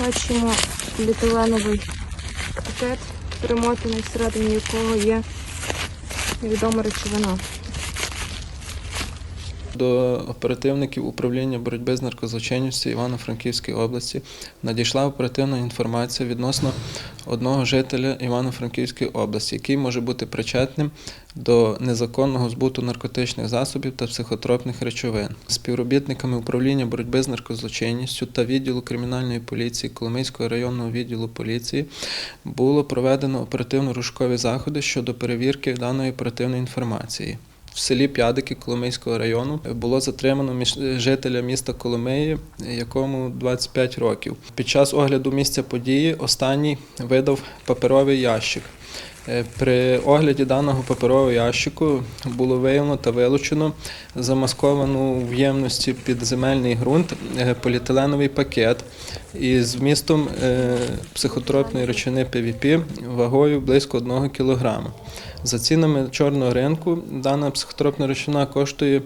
Бачимо поліетиленовий пакет, перемотаний всередині якого є невідома речовина. До оперативників управління боротьби з наркозлочинністю Івано-Франківської області надійшла оперативна інформація відносно одного жителя Івано-Франківської області, який може бути причетним до незаконного збуту наркотичних засобів та психотропних речовин. Співробітниками управління боротьби з наркозлочинністю та відділу кримінальної поліції Коломийського районного відділу поліції було проведено оперативно-рушкові заходи щодо перевірки даної оперативної інформації. В селі П'ядики Коломийського району було затримано між- жителя міста Коломиї, якому 25 років. Під час огляду місця події останній видав паперовий ящик. Е, При огляді даного паперового ящику було виявлено та вилучено замасковану в ємності під земельний ґрунт е, поліетиленовий пакет із вмістом е, психотропної речовини ПВП вагою близько 1 кг. За цінами чорного ринку дана психотропна речовина коштує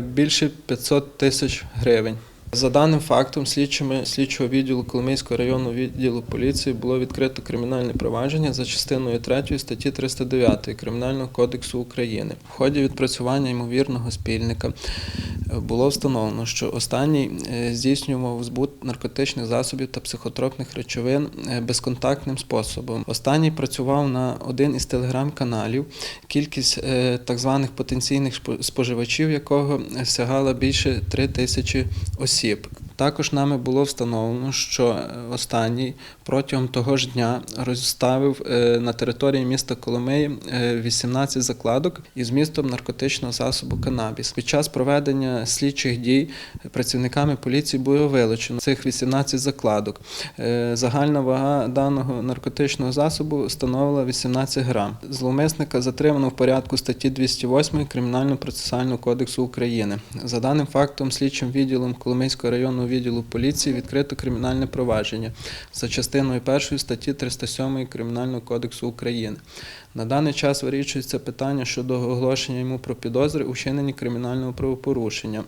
більше 500 тисяч гривень. За даним фактом, слідчими слідчого відділу Коломийського районного відділу поліції було відкрито кримінальне провадження за частиною 3 статті 309 Кримінального кодексу України. В ході відпрацювання ймовірного спільника е, було встановлено, що останній е, здійснював збут наркотичних засобів та психотропних речовин е, безконтактним способом. Останній працював на один із телеграм-каналів, кількість так званих потенційних споживачів якого сягала більше 3 тисячі осіб осіб. Також нами було встановлено, що е, останній протягом того ж дня розставив е, на території міста Коломиї е, 18 закладок із містом наркотичного засобу канабіс. Під час проведення слідчих дій працівниками поліції було вилучено цих 18 закладок. Е, Загальна вага даного наркотичного засобу становила 18 грам. Зловмисника затримано в порядку статті 208 Кримінально-процесуального кодексу України. За даним фактом, слідчим відділом Коломийського районного відділу поліції відкрито кримінальне провадження за частиною 1 статті 307 Кримінального кодексу України. На даний час вирішується питання щодо оголошення йому про підозри у вчиненні кримінального правопорушення.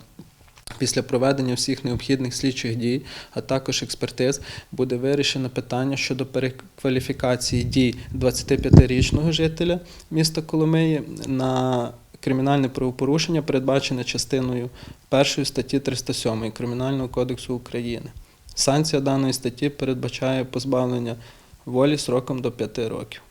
Після проведення всіх необхідних слідчих дій, а також експертиз, буде вирішено питання щодо перекваліфікації дій 25-річного жителя міста Коломиї на кримінальне правопорушення, передбачене частиною 1 статті 307 Кримінального кодексу України. Санкція даної статті передбачає позбавлення волі сроком до 5 років.